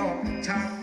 ตกช้ำ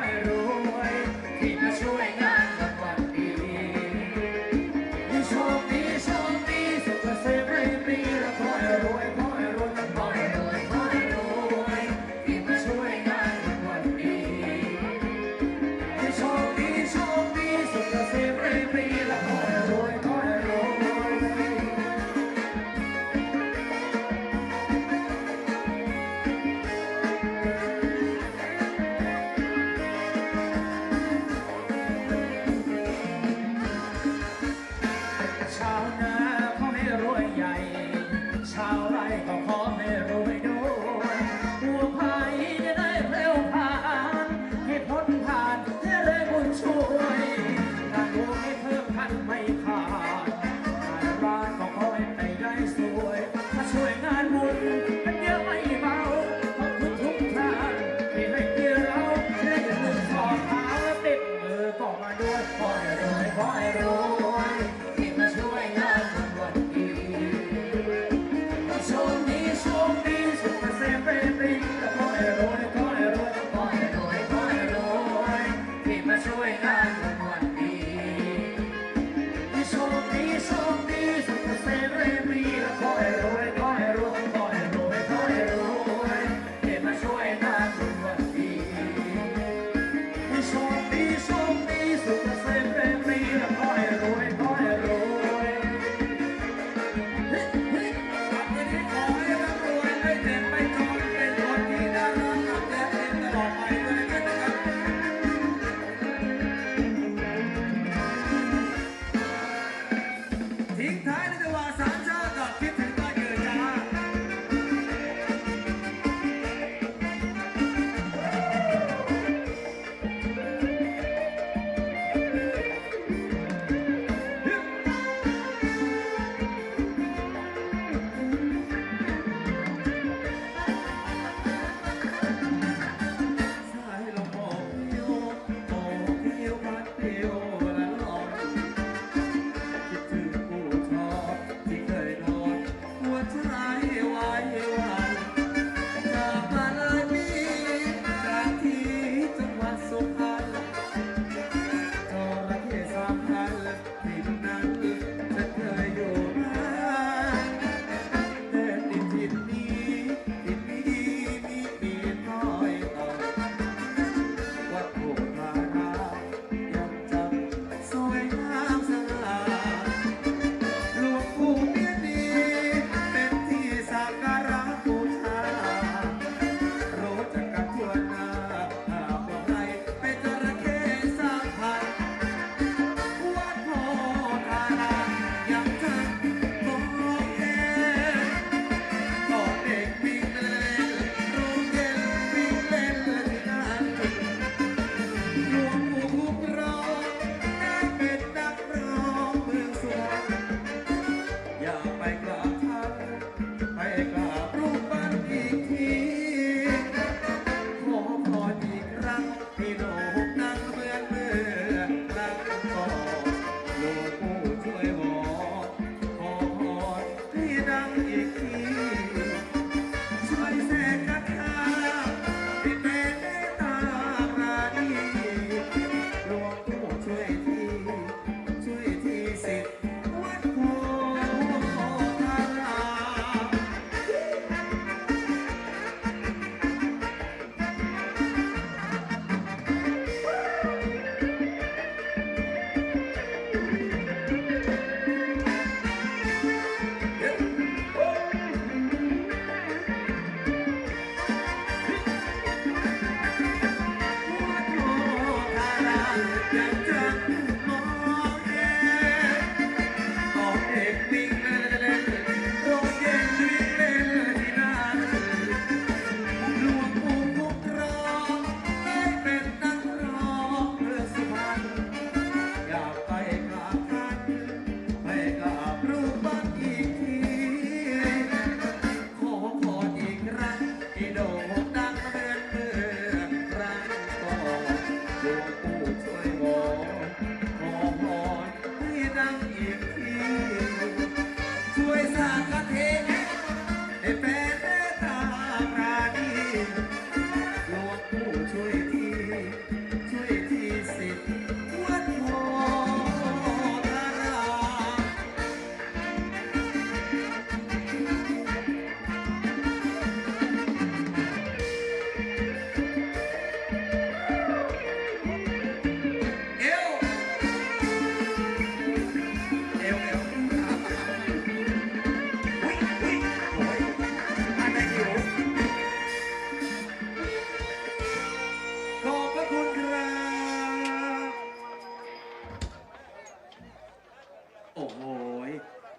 ให้รวยที่มาช่วยงาน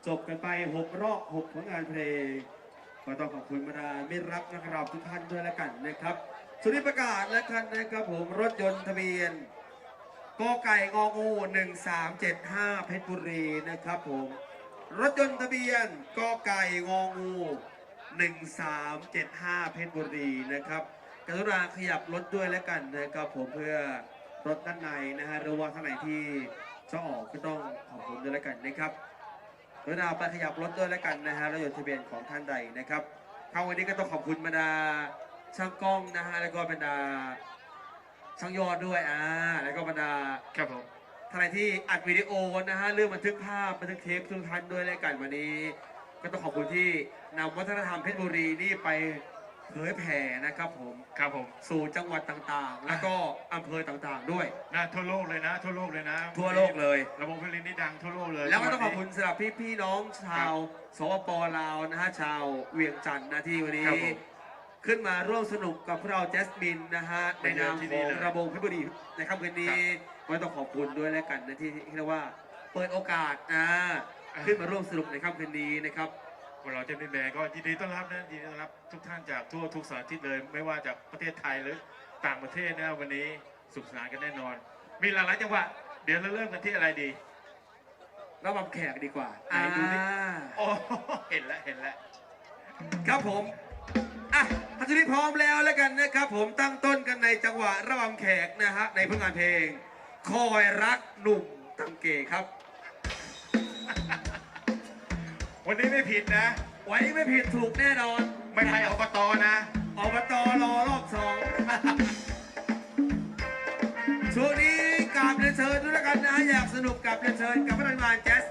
จบกันไป 6 รอบ6ผลงานเพลงก็ต้องขอบคุณบรรดามิตรรักนะครับทุกท่านด้วยแล้วกันนะครับ สุริประกาศและกันนะครับผมรถยนต์ทะเบียนกอไก่งองู1375 เพชรบุรีนะครับผมรถยนต์ทะเบียนกอไก่งองู1375 เพชรบุรีนะครับกรุณาขยับรถด้วยแล้วกันนะครับผมเพื่อรถด้านในนะฮะหรือว่าท่านไหนที่จะออกก็ต้องขอบคุณด้วยแล้วกันนะครับ กรุณาไปขยับรถด้วยแล้วกันนะฮะรถยนต์ทะเบียนของท่านใดนะครับทางวันนี้ก็ต้องขอบคุณบรรดาช่างกล้องนะฮะแล้วก็บรรดาช่างยอดด้วยอ่าแล้วก็บรรดาครับผมท่านไหนที่อัดวิดีโอนะฮะเรื่องบันทึกภาพบันทึกเทปทุกท่านด้วยแล้วกันวันนี้ ก็ต้องขอบคุณที่นำวัฒนธรรมเพชรบุรีนี่ไป เผยแผ่นะครับผมครับผม สู่จังหวัดต่างๆ แล้วก็อำเภอต่างๆด้วย นะทั่วโลกเลยนะ ทั่วโลกเลยนะทั่วโลกเลย ระบบเพลินนี่ดังทั่วโลกเลยแล้วก็ต้องขอบคุณสำหรับพี่พี่ๆน้องชาวสปปลาวนะฮะชาวเวียงจันทร์นะที่วันนี้ขึ้นมาร่วมสนุกกับพวกเราแจสมินนะฮะในนามของระบงเพชรบุรีในค่ำคืนนี้ก็ต้องขอบคุณด้วยแล้วกันนะที่ที่เรียกว่า เปิดโอกาสอ่าขึ้นมาร่วมสนุกในค่ำคืนนี้นะครับ พวกเราเจะมีแบร์ก็ยินดีต้อนรับนะยินดีต้อนรับทุกท่านจากทั่วทุกสารทิศเลย ไม่ว่าจากประเทศไทยหรือต่างประเทศนะวันนี้สุขสนานกันแน่นอน มีหลากหลายจังหวะเดี๋ยวเราเริ่มกันที่อะไรดีระบำแขกดีกว่าไหนดูดิอ่าโอ้เห็นแล้วเห็นแล้วครับผมอะถ้าทีนี้พร้อมแล้วแล้วกันนะครับผมตั้งต้นกันในจังหวะระบำแขกนะฮะในผลงานเพลง คอยรักหนุ่มตังเกครับ วันนี้ไม่ผิดนะ ไว้ไม่ผิดถูกแน่นอนไม่ไปอบตนะอบตรอรอบสองช่วงนี้กราบเรียนเชิญด้วยแล้วกันนะฮะอยากสนุกกับเรียนเชิญกับพนักงานแจ๊ส